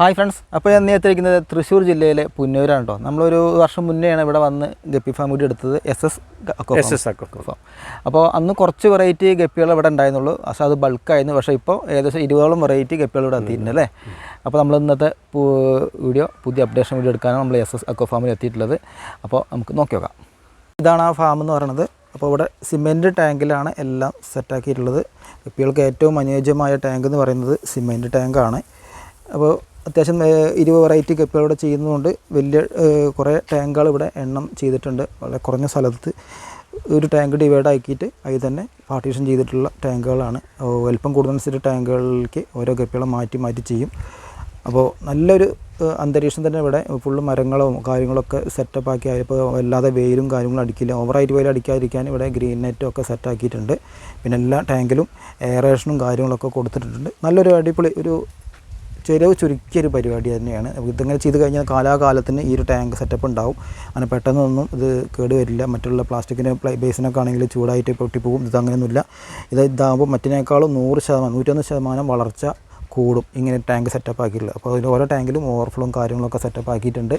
Hi friends അപ്പോൾ ഞാൻ എത്തിയിരിക്കുന്നത് തൃശ്ശൂർ ജില്ലയിലെ പുന്നൂരാണ് കേട്ടോ. നമ്മളൊരു വർഷം മുന്നേയാണ് ഇവിടെ വന്ന് ഗപ്പി ഫാം കൂടി എടുത്തത് S S S S aqua farm അപ്പോൾ അന്ന് കുറച്ച് വെറൈറ്റി ഗപ്പികൾ ഇവിടെ ഉണ്ടായിരുന്നുള്ളൂ. പക്ഷേ അത് ബൾക്കായിരുന്നു പക്ഷേ ഇപ്പോൾ ഏകദേശം ഇരുപതോളം വെറൈറ്റി ഗപ്പികൾ ഇവിടെ എത്തിയിട്ടുണ്ട് അല്ലേ? അപ്പോൾ നമ്മൾ ഇന്നത്തെ വീഡിയോ പുതിയ അപ്ഡേഷൻ വീഡിയോ എടുക്കാനാണ് നമ്മൾ എസ് എസ് അക്കോ ഫാമിൽ എത്തിയിട്ടുള്ളത്. അപ്പോൾ നമുക്ക് നോക്കി നോക്കാം. ഇതാണ് ആ ഫാം എന്ന് പറയുന്നത് അപ്പോൾ ഇവിടെ സിമെന്റ് ടാങ്കിലാണ് എല്ലാം സെറ്റാക്കിയിട്ടുള്ളത് ഗപ്പികൾക്ക് ഏറ്റവും അനുയോജ്യമായ ടാങ്ക് എന്ന് പറയുന്നത് സിമെന്റ് ടാങ്കാണ് അപ്പോൾ അത്യാവശ്യം ഇരുപത് വെറൈറ്റി കപ്പുകൾ ഇവിടെ ചെയ്യുന്നതുകൊണ്ട് വലിയ കുറേ ടാങ്കുകൾ ഇവിടെ എണ്ണം ചെയ്തിട്ടുണ്ട്. വളരെ കുറഞ്ഞ സ്ഥലത്ത് ഒരു ടാങ്ക് ഡിവൈഡ് ആക്കിയിട്ട് അതിൽ തന്നെ പാർട്ടീഷൻ ചെയ്തിട്ടുള്ള ടാങ്കുകളാണ് വലിപ്പം കൂടുന്നതനുസരിച്ച് ടാങ്കുകളിലേക്ക് ഓരോ കപ്പികളും മാറ്റി മാറ്റി ചെയ്യും. അപ്പോൾ നല്ലൊരു അന്തരീക്ഷം തന്നെ ഇവിടെ ഫുള്ള് മരങ്ങളും കാര്യങ്ങളൊക്കെ സെറ്റപ്പ് ആക്കി ഇപ്പോൾ വല്ലാതെ വെയിലും കാര്യങ്ങളും അടിക്കില്ല. ഓവറായിട്ട് വെയിൽ അടിക്കാതിരിക്കാൻ ഇവിടെ ഗ്രീൻ നെറ്റും ഒക്കെ സെറ്റാക്കിയിട്ടുണ്ട് പിന്നെ എല്ലാ ടാങ്കിലും എയറേഷനും കാര്യങ്ങളൊക്കെ കൊടുത്തിട്ടുണ്ട്. നല്ലൊരു അടിപൊളി ഒരു ചെലവ് ചുരുക്കിയ ഒരു പരിപാടി തന്നെയാണ്. ഇതിങ്ങനെ ചെയ്ത് കഴിഞ്ഞാൽ കാലാകാലത്തിന് ഈ ഒരു ടാങ്ക് സെറ്റപ്പ് ഉണ്ടാവും. അങ്ങനെ പെട്ടെന്നൊന്നും ഇത് കേട് വരില്ല. മറ്റുള്ള പ്ലാസ്റ്റിക്കിന്റെ പ്ലൈ ബേസിനൊക്കെ ആണെങ്കിൽ ചൂടായിട്ട് പൊട്ടിപ്പോകും. ഇത് അങ്ങനെയൊന്നുമില്ല. ഇത് ഇതാകുമ്പോൾ മറ്റിനേക്കാളും നൂറ് ശതമാനം നൂറ്റൊന്ന് ശതമാനം വളർച്ച കൂടും. ഇങ്ങനെ ടാങ്ക് സെറ്റപ്പ് ആക്കിയിട്ടുള്ളത്. അപ്പോൾ അതിൽ ഓരോ ടാങ്കിലും ഓവർഫ്ലോയും കാര്യങ്ങളൊക്കെ സെറ്റപ്പ് ആക്കിയിട്ടുണ്ട്.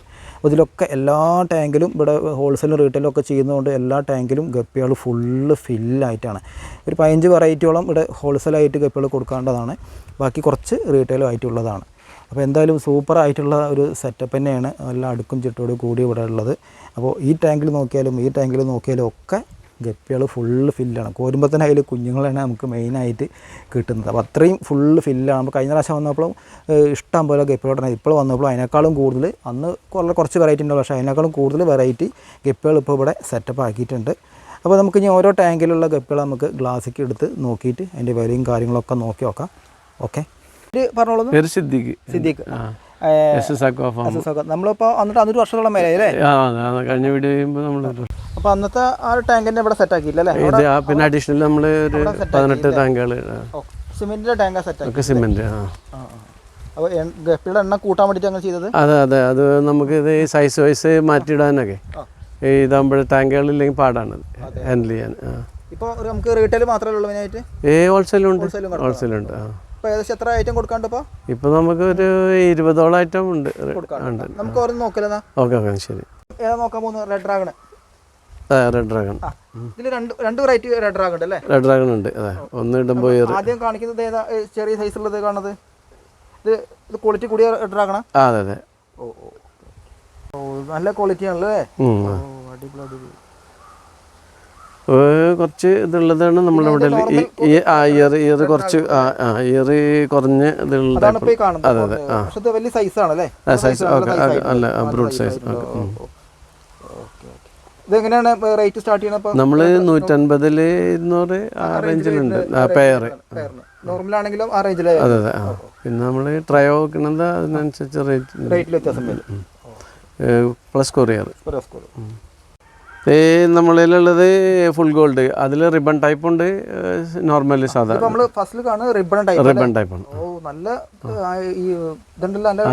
ഇതിലൊക്കെ എല്ലാ ടാങ്കിലും ഇവിടെ ഹോൾസെയിലും റീറ്റെയിലും ഒക്കെ ചെയ്യുന്നതുകൊണ്ട് എല്ലാ ടാങ്കിലും ഗപ്പികൾ ഫുള്ള് ഫില്ലായിട്ടാണ് ഒരു പതിനഞ്ച് വെറൈറ്റിയോളം ഇവിടെ ഹോൾസെയിലായിട്ട് ഗപ്പികൾ കൊടുക്കേണ്ടതാണ്. ബാക്കി കുറച്ച് റീറ്റെയിലും ആയിട്ടുള്ളതാണ്. അപ്പോൾ എന്തായാലും സൂപ്പർ ആയിട്ടുള്ള ഒരു സെറ്റപ്പ് തന്നെയാണ്. നല്ല അടുക്കും ചിട്ടോട് കൂടി ഇവിടെ ഉള്ളത്. അപ്പോൾ ഈ ടാങ്കിൽ നോക്കിയാലും ഈ ടാങ്കിൽ നോക്കിയാലും ഒക്കെ ഗപ്പികൾ ഫുള്ള് ഫില്ലാണ് കോരുമ്പോൾ തന്നെ അതിൽ കുഞ്ഞുങ്ങളാണ് നമുക്ക് മെയിനായിട്ട് കിട്ടുന്നത്. അപ്പോൾ അത്രയും ഫുള്ള് ഫില്ലാണ് അപ്പോൾ കഴിഞ്ഞ പ്രാവശ്യം വന്നപ്പോഴും ഇഷ്ടം പോലെ ഗപ്പികളുടെ ഇപ്പോൾ വന്നപ്പോഴും അതിനേക്കാളും കൂടുതൽ അന്ന് കുറേ കുറച്ച് വെറൈറ്റി ഉണ്ടല്ലോ പക്ഷേ അതിനേക്കാളും കൂടുതൽ വെറൈറ്റി ഗപ്പികൾ ഇപ്പോൾ ഇവിടെ സെറ്റപ്പ് ആക്കിയിട്ടുണ്ട്. അപ്പോൾ നമുക്ക് ഇനി ഓരോ ടാങ്കിലുള്ള ഗപ്പികൾ നമുക്ക് ഗ്ലാസ്സിക്ക് എടുത്ത് നോക്കിയിട്ട് അതിന്റെ വിലയും കാര്യങ്ങളൊക്കെ നോക്കി നോക്കാം. ഓക്കെ പറഞ്ഞോളൂ സിദ്ദീഖ്. സിദ്ദിഖ്. സിദ്ദീഖ് നമ്മളിപ്പോൾ എന്നിട്ട് അന്നൊരു വർഷത്തോളം മേലെ അല്ലേ? കഴിഞ്ഞ വീഡിയോ ചെയ്യുമ്പോൾ നമ്മൾ അപ്പോൾ അന്നത്തെ ആ ഒരു ടാങ്കിന്റെ ഇവിടെ സെറ്റ് ആക്കിയില്ലേ പിന്നെ അഡീഷണൽ നമ്മൾ ഒരു പതിനെട്ട് ടാങ്കുകൾ സിമെന്റിന്റെ ടാങ്കാണ് സെറ്റ് ആക്കി ഒക്കെ സിമെന്റ് ആ. ആ ആ. അപ്പോൾ എൺ- ഗപ്പിയുടെ എണ്ണം കൂട്ടാൻ വേണ്ടിയിട്ട് അങ്ങനെ ചെയ്തത്? അതെ അതെ. അത് നമുക്ക് ഇത് സൈസ് വൈസ് മാറ്റിയിടാനൊക്കെ ഇതാകുമ്പോൾ ടാങ്കുകളില്ലെങ്കിൽ പാടാണ്. ഹാൻഡിൽ ചെയ്യാൻ ഇപ്പോൾ നമുക്ക് റീറ്റെയിൽ മാത്രമേ ഉള്ളൂ മെയിനായിട്ട് ഏ ഹോൾസെയിലുണ്ട് Wholesale ഉം ഹോൾസെയിലുണ്ട് ആ. ഇപ്പോൾ ഏകദേശം എത്ര ഐറ്റം കൊടുക്കാണ്ട് ഇപ്പോൾ ഇപ്പൊ നമുക്ക് ഒരു ഇരുപതോളം ഐറ്റം ഉണ്ട്. ഉണ്ട്. നമുക്ക് ഓരോ നോക്കില്ലെന്നാ ഓക്കെ ഓക്കെ ശരി. ഏതാ നോക്കാൻ പോകുന്നത്? റെഡ് ഡ്രാഗൺ റെഡ് ഡ്രാഗൺ ഇതിൽ രണ്ട് രണ്ട് വെറൈറ്റി റെഡ് ഡ്രാഗൺ ഉണ്ട് അല്ലേ? റെഡ് ഡ്രാഗൺ ഉണ്ട്. അതെ. ഒന്ന് ഇടുമ്പോൾ ആദ്യം കാണിക്കുന്നത് ഏതാ? ചെറിയ ചെറിയ സൈസുള്ളത് കാണുന്നത്? ഇത് ഇത് ക്വാളിറ്റി കൂടിയ റെഡ് ഡ്രാഗണാ അതെ അതെ. ഓ നല്ല ക്വാളിറ്റി ആണല്ലേ അടിപൊളി അടിപൊളി. കുറച്ച് ഇതുള്ളതാണ് നമ്മളിവിടെ ഈ ഈ ആ ഇയർ ഇയർ കുറച്ച് ആ ആ ഇയർ കുറഞ്ഞ് ഇതുള്ള അതാണ് ഇപ്പോൾ ഈ അതെ അതെ ആ. ആ സൈസ് ഓക്കെ അല്ല ബ്രൂട്ട് സൈസ് ഇത് എങ്ങനെയാണ് റേറ്റ് സ്റ്റാർട്ട് ചെയ്യണത് നമ്മൾ നമ്മൾ നൂറ്റൻപതിൽ ഇരുന്നൂറ് ആ റേഞ്ചിലുണ്ട് പെയർ നോർമൽ ആണെങ്കിലും ആ റേഞ്ചിലെ അതെ അതെ ആ. പിന്നെ നമ്മൾ ട്രൈ വെക്കണത് അതിനനുസരിച്ച് റേറ്റ് റേറ്റിൽ വ്യത്യാസം വരും. പ്ലസ് കൊറിയർ ഒരു സ്കൂൾ ഈ നമ്മളിലുള്ളത് ഫുൾ ഗോൾഡ് അതിൽ റിബൺ ടൈപ്പ് ഉണ്ട് നോർമലി സാധാ നമ്മൾ ഫസ്റ്റിൽ കാണുന്നത് റിബൺ ടൈപ്പ് റിബൺ ടൈപ്പ് ആണ്. ഓ നല്ല ഈ ഇതുണ്ടല്ലോ നല്ല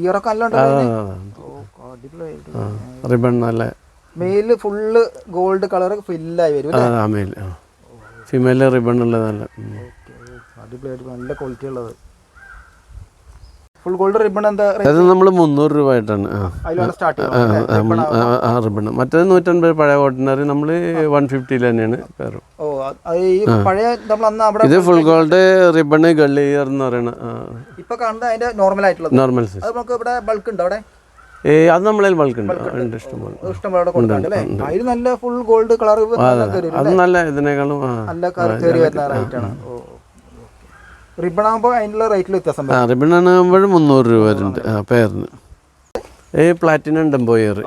ഇയറൊക്കെ നല്ല റിബൺ നല്ല. മെയിൽ ഫുള്ള് ഗോൾഡ് കളർ ഫില്ലായി വരും ആ മെയിൽ ഫീമെയിൽ റിബൺ ഉള്ളത് നല്ല. അടിപൊളിയായിട്ട് നല്ല ക്വാളിറ്റി ഉള്ളത്. ഫുൾ ഗോൾഡ് റിബൺ എന്താ അത് നമ്മൾ മുന്നൂറ് രൂപ ആയിട്ടാണ് ആ റിബൺ മറ്റേത് നൂറ്റൻപത് പഴയ ഓർഡിനറി നമ്മൾ വൺ ഫിഫ്റ്റിയിൽ തന്നെയാണ് ഇത് ഫുൾ ഗോൾഡ് റിബൺ ഗള്ളിയർ എന്ന് പറയുന്ന ഇപ്പൊ കാണുന്നത് അതിന്റെ നോർമൽ നോർമൽ സൈസ് നമുക്ക് ഇവിടെ ബൾക്ക് ഉണ്ടോ അവിടെ? ഏ അത് നമ്മളതിൽ ബൾക്ക് ഉണ്ട്. ഇഷ്ടംപോലെ. ഇഷ്ടംപോലെ നല്ല ഫുൾ ഗോൾഡ് കളർ അത് നല്ല ഇതിനേക്കാളും നല്ല കയറി വരുന്ന റിബൺ ആകുമ്പോൾ അതിനുള്ള റേറ്റിൽ വ്യത്യാസം ആ റിബൺ ആകുമ്പോഴും മുന്നൂറ് രൂപ വരുന്നുണ്ട്. ആ പേരിന് ഏ പ്ലാറ്റിനം ഡംബോയർ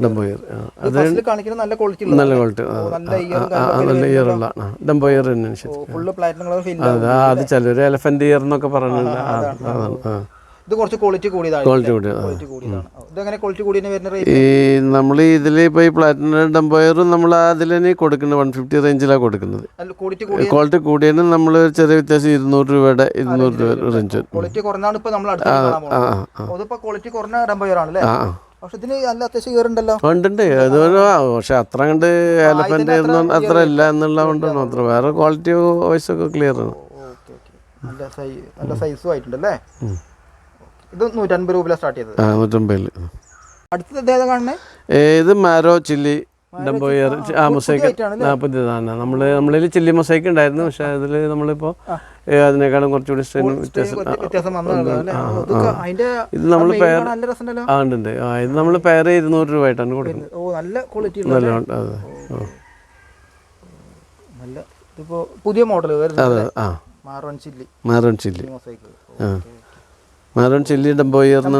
ഡംബോയർ അത് നല്ല ക്വാളിറ്റി നല്ല ക്വാളിറ്റി നല്ല ഇയർ ഉള്ള ഡംബോയർ തന്നെ അത് ചിലർ എലഫന്റ് ഇയർ എന്നൊക്കെ പറയുന്നുണ്ട് അതാണ് ആ. ഇത് കുറച്ച് ക്വാളിറ്റി കൂടിയതാണ്. ക്വാളിറ്റി കൂടി ആ. ക്വാളിറ്റി കൂടിയതാണ്. ഇതെങ്ങനെ ക്വാളിറ്റി കൂടിയതിന് വരുന്ന റേറ്റ് ഈ നമ്മൾ ഇതിൽ ഇപ്പോൾ ഈ പ്ലാറ്റിനം ഡംബോയറും നമ്മൾ അതിൽ തന്നെ കൊടുക്കുന്നത് വൺ ഫിഫ്റ്റി റേഞ്ചിലാണ് കൊടുക്കുന്നത്. നല്ല ക്വാളിറ്റി കൂടിയ ക്വാളിറ്റി കൂടിയതിന് നമ്മൾ ചെറിയ വ്യത്യാസം ഇരുന്നൂറ് രൂപയുടെ ഇരുന്നൂറ് രൂപ റേഞ്ച് ക്വാളിറ്റി കുറഞ്ഞാണ് ഇപ്പോൾ നമ്മൾ അടുത്ത് കാണാൻ പോകുന്നത്. ആ അതിപ്പോ ക്വാളിറ്റി കുറഞ്ഞ ഡംബയർ ആണല്ലേ? പക്ഷെ ഇതിന് നല്ല അത്യാവശ്യം ഇയർ ഉണ്ടല്ലോ. ഉണ്ട് അതൊരു പക്ഷെ അത്ര കണ്ട് എലഫന്റ് അത്ര ഇല്ല എന്നുള്ള കൊണ്ട് മാത്രം. വേറെ ക്വാളിറ്റി വൈസ് ഒക്കെ ക്ലിയർ ആണ്. നല്ല സൈസും ആയിട്ടുണ്ട് അല്ലേ? ഇത് നൂറ്റൻപത് രൂപ സ്റ്റാർട്ട് ചെയ്തത്. നൂറ്റമ്പതിൽ അടുത്തത് ഏതാ കാണുന്നത് ഏത് മാരോ ചില്ലി ഡംബോയർ ആ മൊസൈക്ക് നമ്മൾ നമ്മളിൽ ചില്ലി മൊസൈക്ക് ഉണ്ടായിരുന്നു പക്ഷെ അതിൽ നമ്മളിപ്പോൾ അതിനേക്കാളും കുറച്ചുകൂടി വ്യത്യാസം ഇത് നമ്മൾ പെയർ ആ ഉണ്ട് ഉണ്ട് ആ ഇത് നമ്മൾ പെയർ ഇരുന്നൂറ് രൂപ ആയിട്ടാണ് കൊടുക്കുന്നത് നല്ല ക്വാളിറ്റി നല്ല അതെ. നല്ല പുതിയ മോഡൽ വരുന്നത് അതെ ആ. Maroon chilli. Maroon chilli. Mosaic ആ. മാരോൺ ചില്ലി ഡംബോയറിന്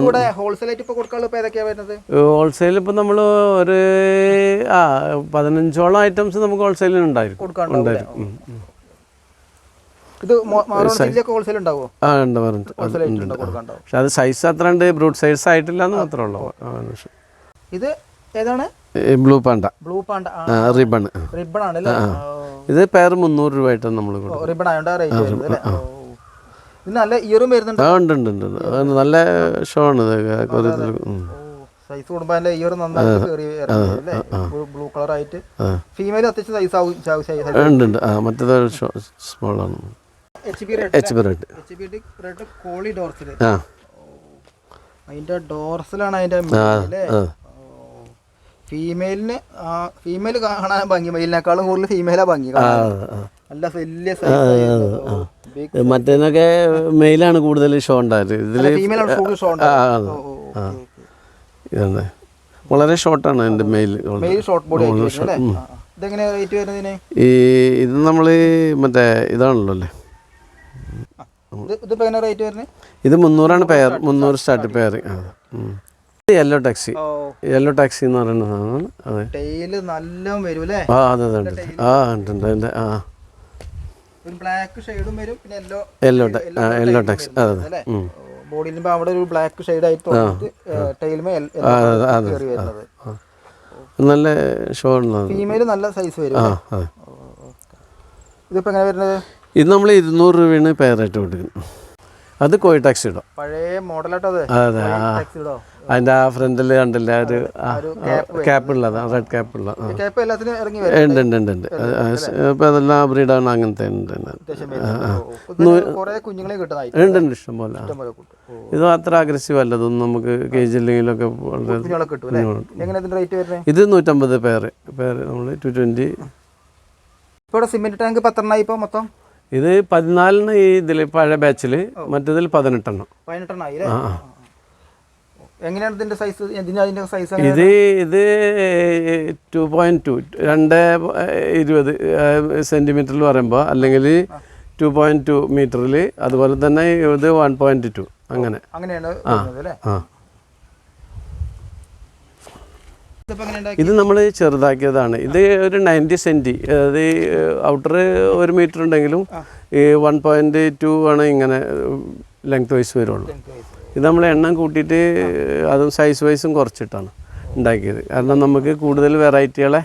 ഹോൾസെയിൽ ഇപ്പൊ നമ്മൾ ഒരു ആ പതിനഞ്ചോളം ഐറ്റംസ് നമുക്ക് ഹോൾസെയിലിൽ ഉണ്ടായിരിക്കും. ഉണ്ടായിരിക്കും. പക്ഷെ അത് സൈസ് അത്ര ഉണ്ട് ബ്രൂട്ട് സൈസ് ആയിട്ടില്ല എന്ന് മാത്രമേ ഉള്ളൂ. ഇത് ഏതാണ്? Blue panda. Blue panda. Ribbon. Ribbon ആണ് ഇത് പേർ മുന്നൂറ് രൂപ ആയിട്ടാണ് നമ്മൾ റിബൺ ആയതുകൊണ്ട് റേറ്റ് വരുന്നത് അല്ലേ ഓ. ഇത് നല്ല ഇയറും വരുന്നുണ്ട്. ആ ഉണ്ട് ഉണ്ട് ഉണ്ട്. ഉണ്ട്. നല്ല ഷോ ആണ്. സൈസ് കൂടുമ്പോ അതിന്റെ ഇയർ നന്നായിട്ട് കയറി ബ്ലൂ കളർ ആയിട്ട്. ഫീമെയിൽ അത്യാവശ്യം സൈസ് ആവും ഉണ്ട് ഉണ്ട്. ആ മറ്റേത് സ്മോൾ ആണ്. H B red H B red കോളി ഡോർസിൽ ആ. അതിന്റെ ഡോർസിലാണ് അതിന്റെ ഫീമെയിലിന് ഫീമെയിൽ കാണാൻ ഭംഗി. മെയിലിനേക്കാളും കൂടുതൽ ഫീമെയിലാ ഭംഗി. നല്ല വലിയ സൈസ് മറ്റേനൊക്കെ മെയിലാണ് കൂടുതൽ ഷോ ഉണ്ടായത്. ഇതിൽ വളരെ ഷോർട്ടാണ് എന്റെ മെയിൽ ഈ ഇത് നമ്മൾ മറ്റേ ഇതാണല്ലോ അല്ലേ. ഇത് മുന്നൂറാണ് പെയർ മുന്നൂറ് start pair yellow taxi yellow taxi എന്ന് പറയുന്ന സാധനമാണ് അതെ. ആ അതെ അതെ ആ ഉണ്ട് ഉണ്ട്. ആ. ഒരു ബ്ലാക്ക് ഷെയ്ഡും വരും. പിന്നെ യെല്ലോ യെല്ലോ ആ യെല്ലോ ടാക്സി അതെ. ബോഡിയിലും അവിടെ ഒരു ബ്ലാക്ക് ഷെയ്ഡ് ആയിട്ട് വന്നിട്ട് ടൈലുമേ കയറി വരുന്നത്. നല്ല ഫീമെയിൽ നല്ല സൈസ് വരും? ഇതിപ്പോ എങ്ങനെ വരുന്നത്? ഇത് നമ്മൾ ഇരുന്നൂറ് രൂപയാണ് പേരായിട്ട് കൊടുക്കുന്നത്. അത് കോയിടാക്സ് ഇടാം പഴയ മോഡലാട്ടോ അതെ. അതെ ആ അതിന്റെ ആ ഫ്രണ്ടിൽ കണ്ടില്ല ഒരു ക്യാപ്പ് ഉള്ളത് റെഡ് ക്യാപ്പ് ഉള്ള ആ. ഉണ്ട് ഉണ്ട് ഉണ്ട് ഉണ്ട്. ഇപ്പം അതെല്ലാം ബ്രീഡാണ് അങ്ങനത്തെ ഉണ്ട് ഉണ്ട്. ഉണ്ട്. ആ. ഇത് അത്ര അഗ്രസീവ് അല്ല ഇതൊന്നും നമുക്ക് കെ ജി വളരെ കുഞ്ഞുങ്ങളെ കിട്ടും അല്ലേ? എങ്ങനെ ഇതിന്റെ റേറ്റ് വരുന്നത് ഇത് നൂറ്റമ്പത് പേര് പേര് നമ്മൾ ടു ട്വന്റി സിമെന്റ് ടാങ്ക് പത്തെണ്ണായി ഇപ്പൊ മൊത്തം? ഇത് പതിനാലിന് ഈ ഇതിൽ പഴയ ബാച്ചിൽ മറ്റേതിൽ പതിനെട്ടെണ്ണം. പതിനെട്ടെണ്ണം അല്ലേ? എങ്ങനെയാണ് ഇതിന്റെ സൈസ് ഇതിന് അതിന്റെ സൈസ് ഇത് ഇത് ടു പോയിന്റ് ടു രണ്ട് ഇരുപത് സെന്റിമീറ്ററിൽ പറയുമ്പോൾ അല്ലെങ്കിൽ ടു പോയിന്റ് ടു മീറ്ററിൽ അതുപോലെ തന്നെ ഇത് വൺ പോയിന്റ് ടു അങ്ങനെ. അങ്ങനെയാണ് ആ ഇത് നമ്മൾ ചെറുതാക്കിയതാണ്. ഇത് ഒരു നയന്റി സെന്റി അതായത് ഔട്ടർ ഒരു മീറ്റർ ഉണ്ടെങ്കിലും ഈ വൺ പോയിന്റ് ടു ആണ് ഇങ്ങനെ ലെങ്ത് വൈസ് വരുള്ളൂ. ഇത് നമ്മൾ എണ്ണം കൂട്ടിയിട്ട് അതും സൈസ് വൈസും കുറച്ചിട്ടാണ് ഉണ്ടാക്കിയത്. കാരണം നമുക്ക് കൂടുതൽ വെറൈറ്റികളെ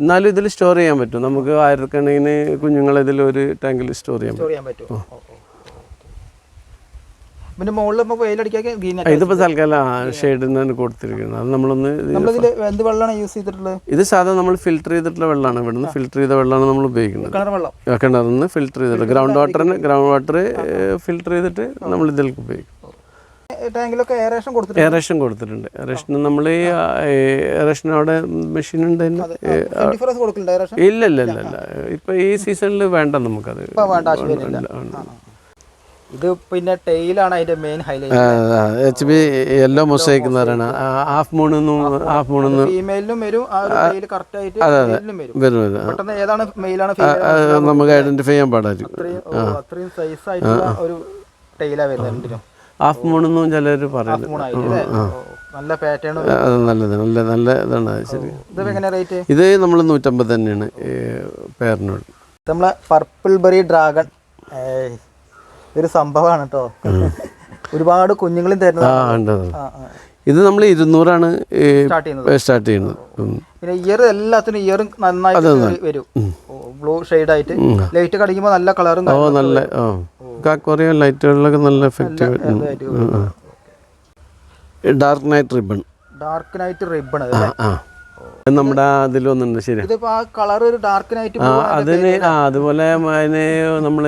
എന്നാലും ഇതിൽ സ്റ്റോർ ചെയ്യാൻ പറ്റും. നമുക്ക് ആയിരക്കണക്കിന് കുഞ്ഞുങ്ങളെ ഇതിൽ ഒരു ടാങ്കിൽ സ്റ്റോർ ചെയ്യാൻ പറ്റും. പിന്നെ മുകളിൽ നമുക്ക് ഗ്രീൻ ഇതിപ്പോൾ തൽക്കാലം ഷെയ്ഡിൽ നിന്നാണ് കൊടുത്തിരിക്കുന്നത്. അത് നമ്മളൊന്ന് ഇത് സാധാരണ എന്ത് വെള്ളമാണ് യൂസ് ചെയ്തിട്ടുള്ളത് ഇത് സാധാരണ നമ്മൾ ഫിൽറ്റർ ചെയ്തിട്ടുള്ള വെള്ളമാണ് ഇവിടുന്ന് ഫിൽറ്റർ ചെയ്ത വെള്ളമാണ് നമ്മൾ ഉപയോഗിക്കുന്നത്. കിണർ വെള്ളം. കിണറിൽ നിന്ന് ഫിൽറ്റർ ചെയ്തിട്ട് ഗ്രൗണ്ട് വാട്ടറിന് ഗ്രൗണ്ട് വാട്ടർ ഫിൽറ്റർ ചെയ്തിട്ട് നമ്മൾ ഇതിലേക്ക് ഉപയോഗിക്കും. ടാങ്കിലൊക്കെ എയറേഷൻ കൊടുത്തിട്ടുണ്ട്. എയറേഷൻ കൊടുത്തിട്ടുണ്ട്. എയറേഷന് നമ്മൾ എയറേഷൻ അവിടെ മെഷീൻ ഉണ്ട് എയറേഷൻ ഇല്ല ഇല്ല ഇല്ല ഇല്ല. ഇപ്പൊ ഈ സീസണിൽ വേണ്ട നമുക്കത്. ഇത് പിന്നെ ടെയിലാണ് അതിന്റെ main highlight H B yellow mosaic എന്ന് പറയുന്നത് ഹാഫ് മൂൺ ഹാഫ് മൂൺ ഫീമെയിലും വരും. കറക്റ്റ് ആയിട്ട് വരും. പെട്ടെന്ന് ഏതാണ് മെയിലാണ് നമുക്ക് ഐഡന്റിഫൈ ചെയ്യാൻ പാടായിരിക്കും. അത്രയും അത്രയും സൈസ് ആയിട്ടുള്ള ഒരു ടെയിലാണ് വരുന്നത് രണ്ടിനും. ഹാഫ് മൂൺ എന്നും ചിലർ പറയുന്നു നല്ല പാറ്റേൺ നല്ലത് നല്ല നല്ല ഇതാണ് ശരി. ഇത് നമ്മൾ നൂറ്റമ്പത് തന്നെയാണ് പേരിനോട് നമ്മളെ പർപ്പിൾ ബെറി ഡ്രാഗൺ ഒരു സംഭവമാണ് കേട്ടോ ഒരുപാട് കുഞ്ഞുങ്ങളും തരുന്നത്. ഇത് നമ്മൾ ഇരുന്നൂറാണ് സ്റ്റാർട്ട് ചെയ്യുന്നത്. പിന്നെ ഇയർ എല്ലാത്തിനും ഇയറും നന്നായിട്ട് വരും. ബ്ലൂ ഷെയ്ഡ് ആയിട്ട്. ലൈറ്റ് കടിക്കുമ്പോൾ നല്ല കളറും നല്ല ഓ കാക്കോറിയ ലൈറ്റുകളിലൊക്കെ നല്ല effective dark night ribbon dark night ribbon നമ്മുടെ അതിലൊന്നുണ്ട് ശരി കളർ ഒരു ഡാർക്ക് നൈറ്റ് അതിന് ആ അതുപോലെ അതിന് നമ്മൾ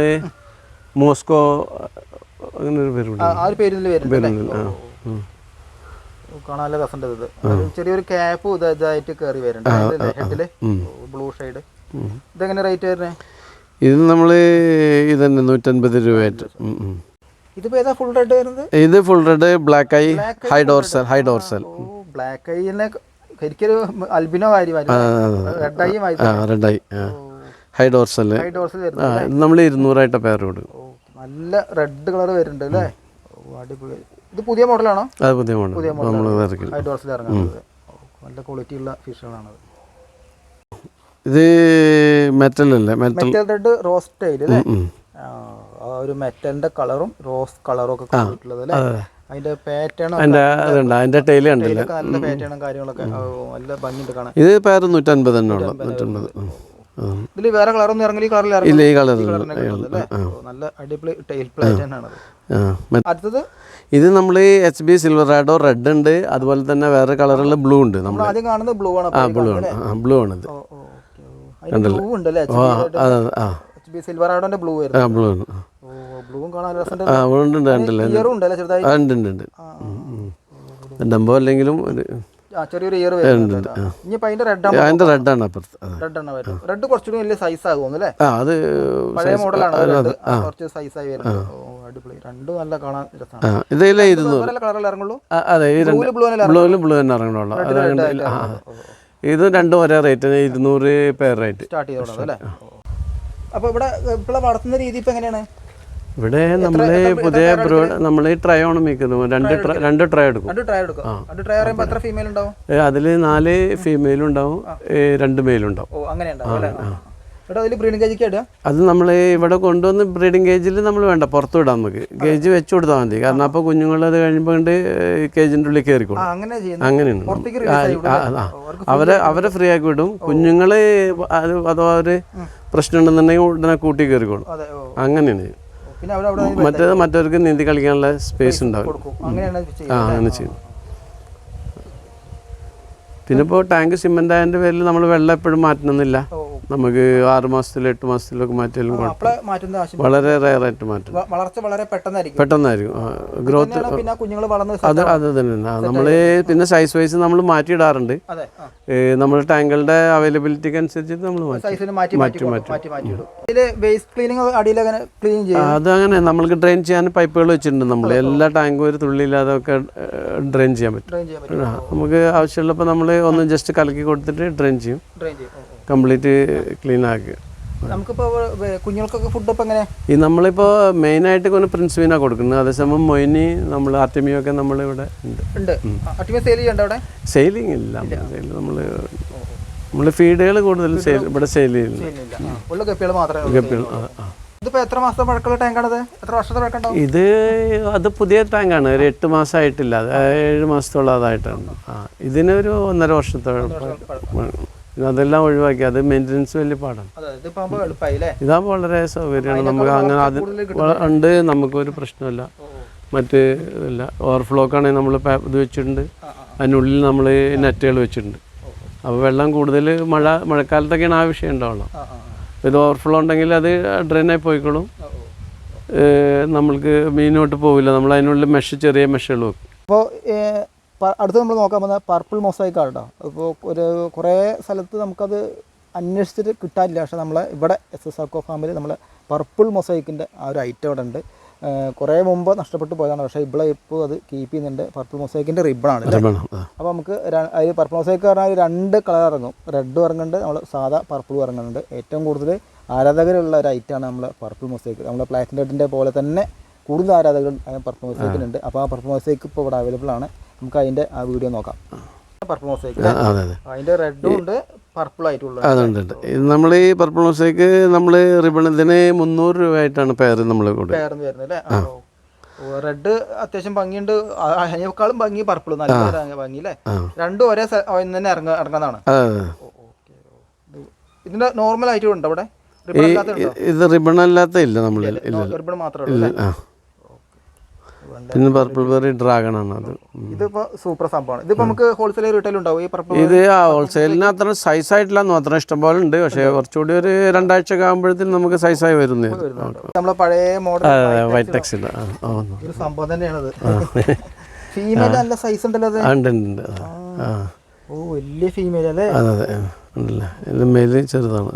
മോസ്കോ അങ്ങനെ ഒരു പേരുണ്ട് ആ ഒരു പേരിൽ വരുന്നുണ്ട് കാണാൻ നല്ല രസമുണ്ട് ഇത്. ചെറിയൊരു ക്യാപ്പ് ഇത് ഇതായിട്ട് കയറി വരുന്നുണ്ട്. ഹെഡിൽ ബ്ലൂ ഷെയ്ഡ് ഇതെങ്ങനെ റേറ്റ് വരുന്നത് ഇത് നമ്മൾ ഇത് തന്നെ നൂറ്റൻപത് രൂപയായിട്ട്. ഇതിപ്പോ ഏതാ ഫുൾ റെഡ് വരുന്നത്? ഇത് full red black eye high dorsal high dorsal black ഐനെ albino red eye red eye high dorsal നമ്മൾ ഇരുന്നൂറായിട്ട് പേർ കൊടുക്കും നല്ല റെഡ് കളർ വരുന്നുണ്ട് അല്ലേ? അടിപൊളി. ഇത് പുതിയ മോഡലാണോ അത് പുതിയ മോഡൽ നമ്മൾ ഇറക്കി ഹൈ ഡോർസൽ ഇറങ്ങുന്നത്. നല്ല ക്വാളിറ്റി ഉള്ള ഫിഷുകളാണ് ഇത് മെറ്റൽ അല്ലേ? Metal metal red rose tail അല്ലേ ഒരു മെറ്റലിന്റെ കളറും റോസ് കളറും ഒക്കെ കൊടുത്തിട്ടുള്ളത് അല്ലേ അതിന്റെ പാറ്റേൺ അതിന്റെ അതുണ്ട് അതിന്റെ ടൈൽ കണ്ടില്ല? നല്ല പാറ്റേണും കാര്യങ്ങളൊക്കെ. നല്ല ഭംഗിയുണ്ട് കാണാൻ. ഇത് പേര് നൂറ്റൻപത് തന്നെ ഉള്ളു നൂറ്റൻപത് ഇതിൽ ഇതിൽ വേറെ കളറൊന്നും ഇറങ്ങില്ല ഈ കളറിൽ ഇല്ല ഈ കളറിൽ നല്ല അടിപൊളി ടൈൽ പാറ്റേൺ ആണ് അടുത്തത്? ഇത് നമ്മൾ എച്ച് ബി സിൽവർ റാഡോ റെഡ് ഉണ്ട്. അതുപോലെ തന്നെ വേറെ കളറുള്ള ബ്ലൂ ഉണ്ട് നമ്മൾ ആദ്യം കാണുന്നത് ബ്ലൂ ആണ് ആ ബ്ലൂ ആണ്. ബ്ലൂ ആണ് അതിന് ബ്ലൂ ഉണ്ട് അല്ലേ ആ അത് ആ. എച്ച് ബി സിൽവർ ആഡോന്റെ ബ്ലൂ ബ്ലൂ ബ്ലൂവും കാണാൻ രസമുണ്ട്. ഉണ്ടല്ലേ ഡംബോ അല്ലെങ്കിലും ചെറിയൊരു ഇയർ വരുന്നുണ്ട് ഇനിയിപ്പോ അതിന്റെ റെഡ് ആണ് അതിന്റെ റെഡാണ് അപ്പുറത്ത്. റെഡ് ആണ് വരുന്നത്. റെഡ് കുറച്ചുകൂടി വലിയ സൈസ് ആകും അല്ലേ? ആ അത് പഴയ മോഡലാണ് റെഡ് കുറച്ച് സൈസ് ആയി വരുന്നത്. അടിപൊളി. രണ്ടും നല്ല കാണാൻ രസമാണ്. ഇതിലെ ഇരുന്നൂറ് വേറെ കളറിൽ ഇറങ്ങുള്ളൂ? അതെ ബ്ലൂ ബ്ലൂ തന്നെ ഇറങ്ങുള്ളൂ. ഇത് രണ്ടും ഒരേ റേറ്റ് ഇരുന്നൂറ് പേർ റേറ്റ് സ്റ്റാർട്ട് ചെയ്തോളാം അല്ലേ? അപ്പോൾ ഇവിടെ ഇപ്പോൾ വളർത്തുന്ന രീതി എങ്ങനെയാണ്? ഇവിടെ നമ്മൾ പുതിയ നമ്മൾ നമ്മൾ ഈ ട്രൈ ആണ് മിക്കുന്നത് രണ്ട് രണ്ട് ട്രൈ എടുക്കും. അതിൽ എത്ര ഫീമെയിൽ ഉണ്ടാവും? അതിൽ നാല് ഫീമെയിലും ഉണ്ടാവും. ഏ, രണ്ട് മെയിലും ഉണ്ടാവും. അത് നമ്മൾ ഇവിടെ കൊണ്ടുവന്ന് ബ്രീഡിംഗ് കേജിൽ നമ്മൾ വേണ്ട പുറത്തു വിടാം നമുക്ക്. കേജ് വെച്ചു കൊടുത്താൽ മതി. കാരണം അപ്പോൾ കുഞ്ഞുങ്ങൾ അത് കഴിയുമ്പോൾ കൊണ്ട് കേജിന്റെ ഉള്ളിൽ കയറിക്കോളും. അങ്ങനെയാണ്. അവരെ അവരെ ഫ്രീ ആക്കി വിടും. കുഞ്ഞുങ്ങൾ അത് അഥവാ ഒരു പ്രശ്നം ഉണ്ടെന്നുണ്ടെങ്കിൽ ഉടനെ കൂട്ടി കയറിക്കോളും. അങ്ങനെയാണ്. മറ്റേത് മറ്റവർക്ക് നീന്തി കളിക്കാനുള്ള സ്പേസ് ഉണ്ടാവും ആ അങ്ങനെ ചെയ്യും പിന്നെ ഇപ്പോൾ ടാങ്ക് സിമെന്റ് ആയതിന്റെ പേരിൽ നമ്മൾ വെള്ളം എപ്പോഴും മാറ്റണമെന്നില്ല. നമുക്ക് ആറ് മാസത്തിൽ എട്ട് മാസത്തിലൊക്കെ മാറ്റിയാലും വളരെ റയറായിട്ട് മാറ്റും വളർച്ച വളരെ പെട്ടെന്നായിരിക്കും. പെട്ടെന്നായിരിക്കും. ഗ്രോത്ത് പിന്നെ കുഞ്ഞുങ്ങൾ വളർന്ന് അത് അത് തന്നെ. നമ്മൾ പിന്നെ സൈസ് വൈസ് നമ്മൾ മാറ്റിയിടാറുണ്ട്. നമ്മൾ ടാങ്കുകളുടെ അവൈലബിലിറ്റിക്ക് അനുസരിച്ചിട്ട് നമ്മൾ മാറ്റി മാറ്റും മാറ്റി അത് അങ്ങനെ നമ്മൾക്ക് ഡ്രെയിൻ ചെയ്യാൻ പൈപ്പുകൾ വെച്ചിട്ടുണ്ട് നമ്മൾ എല്ലാ ടാങ്കും ഒരു തുള്ളിയില്ലാതെ ഒക്കെ ഡ്രെയിൻ ചെയ്യാൻ പറ്റും. ഡ്രെയിൻ ചെയ്യാൻ പറ്റും. നമുക്ക് ആവശ്യമുള്ളപ്പോൾ നമ്മൾ ഒന്ന് ജസ്റ്റ് കലക്കി കൊടുത്തിട്ട് ഡ്രെയിൻ ചെയ്യും. കംപ്ലീറ്റ് ക്ലീൻ ആക്കുക. നമുക്കിപ്പോ വേ- കുഞ്ഞുങ്ങൾക്കൊക്കെ ഫുഡ് ഇപ്പൊ എങ്ങനെ ഈ നമ്മളിപ്പോൾ മെയിനായിട്ട് കൊണ്ട് പ്രിൻസിപ്പിനാണ് കൊടുക്കുന്നത്. അതേസമയം മൊയിനി നമ്മൾ ആർട്ടിമിയൊക്കെ നമ്മളിവിടെ ഉണ്ട്. ഉണ്ട്. അട്ടിമ സെയിൽ ചെയ്യണ്ട അവിടെ? സെയിലിംഗ് ഇല്ല. സെയിൽ നമ്മൾ നമ്മൾ ഫീഡുകൾ കൂടുതൽ സെയിൽ ഇവിടെ സെയിൽ ചെയ്യുന്നു ഗപ്പികൾ മാത്രമേ ഗപ്പികൾ എത്ര മാസത്തെ പഴക്കമുള്ള ടാങ്കാണത് എത്ര വർഷത്തെ പഴക്കമുണ്ടാവും ഇത് അത് പുതിയ ടാങ്കാണ് ഒരു എട്ട് മാസമായിട്ടില്ല ഏഴ് മാസത്തോളം അതായിട്ടാണ്. ആ ഇതിനൊരു ഒന്നര വർഷത്തോളം അതെല്ലാം ഒഴിവാക്കി. അത് മെയിന്റനൻസ് വലിയ പാടാണ്. ഇതാകുമ്പോൾ വളരെ സൗകര്യമാണ്. നമുക്ക് അങ്ങനെ അത് ഉണ്ട് നമുക്കൊരു പ്രശ്നമില്ല. മറ്റ് ഇല്ല ഓവർഫ്ലോക്കാണെങ്കിൽ നമ്മൾ ഇത് വെച്ചിട്ടുണ്ട്. അതിനുള്ളിൽ നമ്മൾ നെറ്റുകൾ വെച്ചിട്ടുണ്ട്. അപ്പോൾ വെള്ളം കൂടുതൽ മഴ മഴക്കാലത്തൊക്കെയാണ് ആ വിഷയം ഉണ്ടാവുള്ളൂ. ഇത് ഓവർഫ്ലോ ഉണ്ടെങ്കിൽ അത് ഡ്രെയിനായി പോയിക്കോളും. നമ്മൾക്ക് മീനോട്ട് പോവില്ല. നമ്മൾ അതിനുള്ളിൽ മെഷ് ചെറിയ മെഷുകൾ വെക്കും. അപ്പോൾ അടുത്ത് നമ്മൾ നോക്കാൻ പോകുന്ന പർപ്പിൾ മൊസൈക്ക് ആണ് കേട്ടോ അപ്പോൾ ഒരു കുറേ സ്ഥലത്ത് നമുക്കത് അന്വേഷിച്ചിട്ട് കിട്ടാനില്ല. പക്ഷേ നമ്മളെ ഇവിടെ എസ് എസ് ആക്കോ ഫാമിൽ നമ്മൾ പർപ്പിൾ മൊസൈക്കിന്റെ ആ ഒരു ഐറ്റം ഇവിടെ ഉണ്ട്. കുറേ മുമ്പ് നഷ്ടപ്പെട്ടു പോയതാണ്. പക്ഷേ ഇവിടെ ഇപ്പോൾ അത് കീപ്പ് ചെയ്യുന്നുണ്ട്. പർപ്പിൾ മൊസൈക്കിന്റെ റിബണാണ് അപ്പോൾ നമുക്ക് അതിൽ പർപ്പിൾ മൊസൈക്ക് പറഞ്ഞാൽ രണ്ട് കളർ ഇറങ്ങും. റെഡും ഇറങ്ങുന്നുണ്ട്. നമ്മൾ സാധാ പർപ്പിളും ഇറങ്ങുന്നുണ്ട്. ഏറ്റവും കൂടുതൽ ആരാധകരുള്ള ഒരു ഐറ്റമാണ് നമ്മൾ പർപ്പിൾ മൊസൈക്ക് നമ്മുടെ പ്ലാറ്റിന്റെ റെഡിന്റെ പോലെ തന്നെ കൂടുതൽ ആരാധകർ പർപ്പിൾ മൊസൈക്കിനുണ്ട് അപ്പോൾ ആ പർപ്പിൾ മൊസൈക്ക് ഇപ്പോൾ ഇവിടെ അവൈലബിൾ ആണ്. നമുക്ക് അതിന്റെ ആ വീഡിയോ നോക്കാം. പർപ്പിൾ മൊസൈക്ക് അതിന്റെ റെഡും ഉണ്ട് പർപ്പിൾ ആയിട്ടുള്ളത് അതുണ്ട് നമ്മൾ ഈ പർപ്പിൾ മൊസൈക്ക് നമ്മൾ റിബണത്തിന് മുന്നൂറ് രൂപയായിട്ടാണ് പേര് നമ്മൾ കൊടുക്കുക പേർന്ന് വരുന്നത് അല്ലേ? റെഡ് അത്യാവശ്യം ഭംഗിയുണ്ട്. അതിനേക്കാളും ഭംഗി പർപ്പിൾ നല്ല ഭംഗി അല്ലേ രണ്ടും ഒരേ തന്നെ ഇറങ്ങ ഇറങ്ങുന്നതാണ്. ഇതിന്റെ നോർമൽ ആയിട്ട് ഉണ്ടോ അവിടെ? റിബൺ അല്ലാത്ത ഉണ്ടോ? ഇത് റിബൺ അല്ലാത്ത ഇല്ല നമ്മൾ റിബൺ മാത്രമേ ഉള്ളൂ ഇല്ല അല്ലേ? ആ ആണ് പിന്നെ പർപ്പിൾ ബെറി ഡ്രാഗൺ ആണ് അത്. ഇതിപ്പോ സൂപ്പർ സംഭവമാണ്. ഇതിപ്പോ നമുക്ക് ഹോൾസെയിൽ റീറ്റെയിൽ ഉണ്ടാവും. ഈ പർപ്പിൾ ഇത് ആ ഹോൾസെയിലിന് അത്ര സൈസ് ആയിട്ടില്ല അത്ര ഇഷ്ടം പോലെ ഉണ്ട്. പക്ഷേ കുറച്ചുകൂടി ഒരു രണ്ടാഴ്ച ഒക്കെ ആകുമ്പോഴത്തേക്കും നമുക്ക് സൈസായി വരുന്നേ നമ്മളെ പഴയ മോഡൽ വൈറ്റ് ടെക്സിൽ. ഒരു സംഭവം തന്നെയാണത് ഫീമെയിൽ നല്ല സൈസ് ഉണ്ടല്ലോ ഉണ്ട് ഉണ്ട് ഓ വലിയ ഫീമെയിൽ അല്ലേ? അതെ അതെ. ഉണ്ടല്ലേ? ഇത് മേൽ ചെറുതാണ്.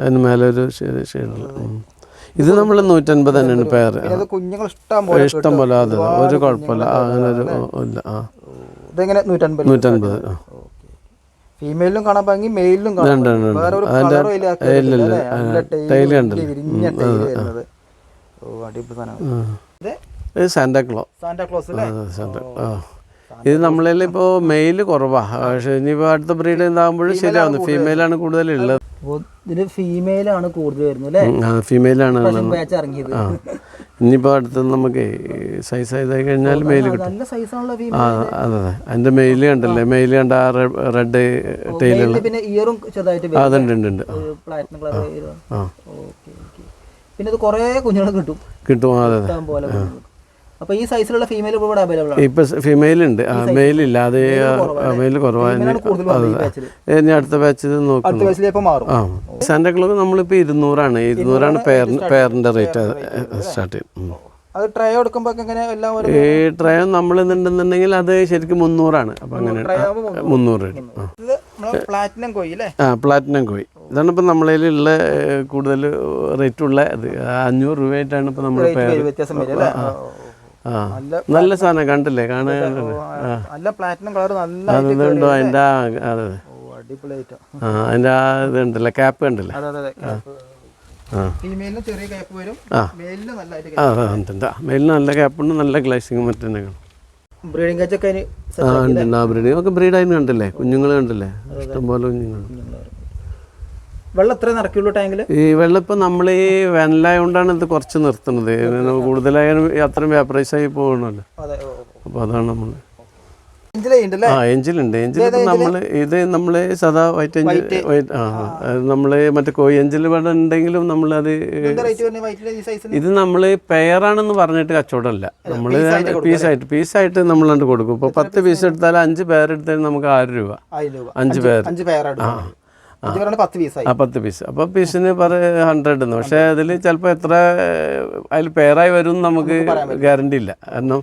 അതിന് മേലെ ഒരു ഷെയ്ഡുള്ള ഇത് നമ്മൾ നൂറ്റൻപത് തന്നെയാണ് പേര്. കുഞ്ഞുങ്ങൾ ഇഷ്ടം പോലെ ഇഷ്ടം പോലെ അതെ. ഒരു കുഴപ്പമില്ല. അങ്ങനെ ഒരു ഇല്ല ആ. ഇതെങ്ങനെ നൂറ്റൻപത്? നൂറ്റൻപത് ഫീമെയിലും കാണാൻ ഭംഗി മെയിലും കാണാൻ വേറെ സാന്റാക്ലോസ് ആ ഇത് നമ്മളിൽ ഇപ്പോൾ മെയിൽ കുറവാ. പക്ഷേ ഇനിയിപ്പോൾ അടുത്ത ബ്രീഡ് ഇതാകുമ്പോഴും ശരിയാവുന്നു. ഫീമെയിലാണ് കൂടുതലുള്ളത്. അപ്പോൾ ഇതിൽ ഫീമെയിലാണ് കൂടുതൽ വരുന്നത് അല്ലേ? ഫീമെയിലാണ് ബാച്ച് ഇറങ്ങിയത്. ആ ഇനിയിപ്പോൾ അടുത്ത് നമുക്ക് സൈസ് ആയതായി കഴിഞ്ഞാൽ മെയിൽ കിട്ടും. ആ അതെ അതെ. അതിന്റെ മെയിൽ കണ്ടല്ലേ? മെയിൽ കണ്ട ആ റെഡ് ടൈലുള്ള അതുണ്ട് ഉണ്ട് ഉണ്ട് പിന്നെ ഇത് കുറേ കുഞ്ഞുങ്ങൾ കിട്ടും. കിട്ടും അതെ അതെ. ഇഷ്ടം പോലെ കുഞ്ഞുങ്ങൾ. അപ്പൊ ഈ സൈസിലുള്ള ഫീമെയിൽ ഇവിടെ അവൈലബിൾ ആണ്. ഇപ്പൊ ഫീമെയിൽ ഉണ്ട്. മെയിൽ ഇല്ല അത് മെയിൽ കുറവാണ് ഇനി അടുത്ത ബാച്ച് മാറും. ആ. സാന്റക്ലോക്ക് നമ്മളിപ്പോൾ ഇരുന്നൂറാണ്. ഇരുന്നൂറാണ് പേരന്റ് പേരിന്റെ റേറ്റ് സ്റ്റാർട്ട് ചെയ്യും അത് ട്രൈ എടുക്കുമ്പോ എങ്ങനെ എല്ലാം ഈ ട്രയം നമ്മൾ ഇതുണ്ടെന്നുണ്ടെങ്കിൽ അത് ശരിക്കും മുന്നൂറാണ്. അപ്പം അങ്ങനെ ട്രൈ മുന്നൂറ്. പ്ലാറ്റിനം കോയി അല്ലേ? ആ പ്ലാറ്റിനം കോയി ഇതാണ് ഇപ്പം നമ്മളതിലുള്ള കൂടുതൽ റേറ്റ് ഉള്ള അത് അഞ്ഞൂറ് രൂപയായിട്ടാണ് ഇപ്പൊ നമ്മൾ റേറ്റ് വ്യത്യാസം നല്ല സാധനം കണ്ടില്ലേ? കാണാൻ നല്ല പ്ലാറ്റിനം കളർ നല്ല അതിന്റെ ആ അതെ അതിന്റെ ആ ഇതുണ്ടല്ലേ ക്യാപ്പ് കണ്ടില്ലേ? അതെ അതെ അതെ ആ. ഫീമെയിലിന് ചെറിയ ക്യാപ്പ് വരും. ആ. മെയിലിന് നല്ലതായിട്ട് ആ അതെ ഉണ്ട് നല്ല ക്യാപ്പുണ്ട് നല്ല ഗ്ലൈസിങ് മറ്റേ ബ്രീഡിംഗ് കാച്ചൊക്കെ അതിന് ആ ഉണ്ട് ഉണ്ട്. ആ ബ്രീഡ് ഒക്കെ ബ്രീഡായിരുന്നു കണ്ടില്ലേ? കുഞ്ഞുങ്ങൾ കണ്ടില്ലേ? ഇഷ്ടംപോലെ കുഞ്ഞുങ്ങൾ വെള്ളം എത്ര നിറയ്ക്കുള്ളൂ ടാങ്കിൽ ഈ വെള്ളം ഇപ്പം നമ്മൾ ഈ വേനലായതുകൊണ്ടാണ് ഇത് കുറച്ച് നിർത്തുന്നത്. കൂടുതലായാലും അത്രയും വേപ്പറൈസായി പോകണമല്ലോ. അതെ ഓ അപ്പോൾ അതാണ് നമ്മൾ ആ എഞ്ചിലുണ്ട് എഞ്ചിൽ നമ്മൾ ഇത് നമ്മൾ സദാ വൈറ്റ് എഞ്ചിൽ വൈറ്റ് ആ നമ്മൾ മറ്റേ കോഴി എഞ്ചിൽ ഇവിടെ ഉണ്ടെങ്കിലും നമ്മളത് ഇത് നമ്മൾ പെയറാണെന്ന് പറഞ്ഞിട്ട് കച്ചവടമല്ല. നമ്മൾ പീസായിട്ട് പീസായിട്ട് നമ്മൾ കണ്ട് കൊടുക്കും ഇപ്പോൾ പത്ത് പീസ് എടുത്താൽ അഞ്ച് പേർ എടുത്താൽ നമുക്ക് ആറ് രൂപ. അഞ്ച് പേർ പേരാണ് പത്ത് പീസായി ആ പത്ത് പീസ് അപ്പോൾ പീസിന് പറ ഹൺഡ്രഡ് എന്ന് പക്ഷേ അതിൽ ചിലപ്പോൾ എത്ര അതിൽ പെയറായി വരും നമുക്ക് ഗ്യാരണ്ടി ഇല്ല. കാരണം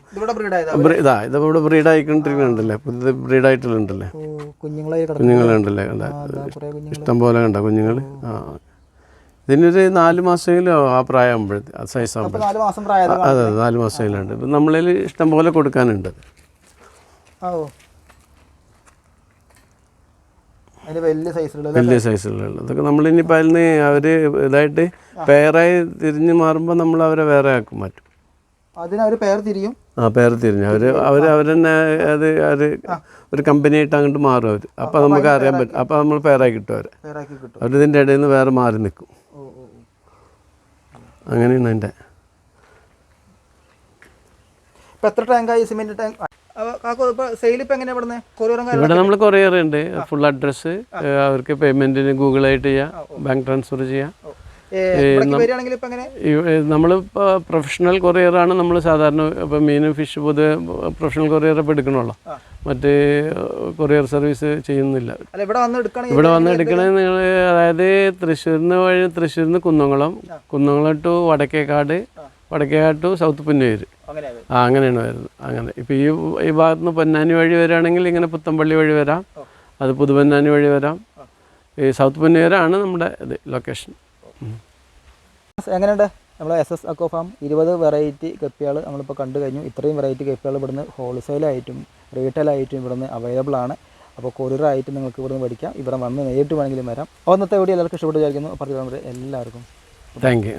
ഇതാ ഇതിവിടെ ബ്രീഡ് ആയിക്കൊണ്ടിരിക്കുന്നുണ്ടല്ലേ? പുതിയ ബ്രീഡ് കിടക്കും കുഞ്ഞുങ്ങളുണ്ടല്ലേ? കണ്ട ഇഷ്ടം പോലെ കണ്ട കുഞ്ഞുങ്ങൾ ആ. ഇതിനൊരു നാല് മാസമെങ്കിലും ആ പ്രായമാകുമ്പോഴത്തെ ആ സൈസ് ആകുമ്പോൾ പ്രായം അതെ നാല് മാസമെങ്കിലുണ്ട് ഇപ്പം നമ്മളിൽ ഇഷ്ടം പോലെ കൊടുക്കാനുണ്ട്. ഓ അതിന് വലിയ സൈസിലുള്ള അതൊക്കെ നമ്മളിനിപ്പോൾ അതിൽ നിന്ന് അവർ ഇതായിട്ട് പെയറായി തിരിഞ്ഞ് മാറുമ്പോൾ നമ്മൾ അവരെ വേറെ ആക്കും മാറ്റും. അതിന് അവർ പേർ തിരിയും? ആ പേര് തിരിഞ്ഞു. അവർ അവർ അവർ തന്നെ അത് അത് ഒരു കമ്പനിയായിട്ട് അങ്ങോട്ട് മാറും അവർ അപ്പോൾ നമുക്ക് അറിയാൻ പറ്റും. അപ്പോൾ നമ്മൾ പേരായി കിട്ടും അവരെ. അവർ ഇതിന്റെ ഇടയിൽ നിന്ന് വേറെ മാറി നിൽക്കും. അങ്ങനെയാണ് അതിന്റെ ഇപ്പം എത്ര ടാങ്കായി സിമെന്റ് ടാങ്ക് ഇവിടെ നമ്മൾ കൊറിയർ ഉണ്ട്. ഫുൾ അഡ്രസ്സ് അവർക്ക് ഗൂഗിൾ ആയിട്ട് ചെയ്യാം. ബാങ്ക് ട്രാൻസ്ഫർ ചെയ്യാം. നമ്മൾ പ്രൊഫഷണൽ കൊറിയർ ആണ് നമ്മൾ സാധാരണ ഇപ്പൊ മീനും ഫിഷ് പൊതുവെ പ്രൊഫഷണൽ കൊറിയർ ഇപ്പൊ എടുക്കണമല്ലോ മറ്റ് കൊറിയർ സർവീസ് ചെയ്യുന്നില്ല. ഇവിടെ വന്ന് എടുക്കണേ നിങ്ങൾ അതായത് തൃശ്ശൂരിന് വഴി തൃശ്ശൂരിന് Kunnamkulam Kunnamkulam to Vadakkekad Vadakkekad to South Punnayur ആ അങ്ങനെയാണ് വരുന്നത്. അങ്ങനെ. ഇപ്പോൾ ഈ ഈ ഭാഗത്ത് നിന്ന് പൊന്നാനി വഴി വരികയാണെങ്കിൽ ഇങ്ങനെ പുത്തമ്പള്ളി വഴി വരാം. അത് പുതുപൊന്നാനി വഴി വരാം. ഈ സൗത്ത് പുന്നയൂരാണ് നമ്മുടെ ഇത് ലൊക്കേഷൻ. എങ്ങനെയുണ്ട്? നമ്മൾ എസ് എസ് അക്കോ ഫാം ഇരുപത് വെറൈറ്റി കപ്പികൾ നമ്മളിപ്പോൾ കണ്ടു കഴിഞ്ഞു. ഇത്രയും വെറൈറ്റി കപ്പികൾ ഇവിടുന്ന് ഹോൾസെയിലായിട്ടും റീറ്റെയിലായിട്ടും ഇവിടുന്ന് അവൈലബിൾ ആണ്. അപ്പോൾ കൊറിയറായിട്ട് നിങ്ങൾക്ക് ഇവിടുന്ന് പഠിക്കാം. ഇവിടെ വന്ന് നേരിട്ട് വേണമെങ്കിലും വരാം. അപ്പോൾ ഇന്നത്തെ വീഡിയോ എല്ലാവർക്കും ഇഷ്ടപ്പെട്ട് വിചാരിക്കുന്നു. പറഞ്ഞു എല്ലാവർക്കും താങ്ക് യു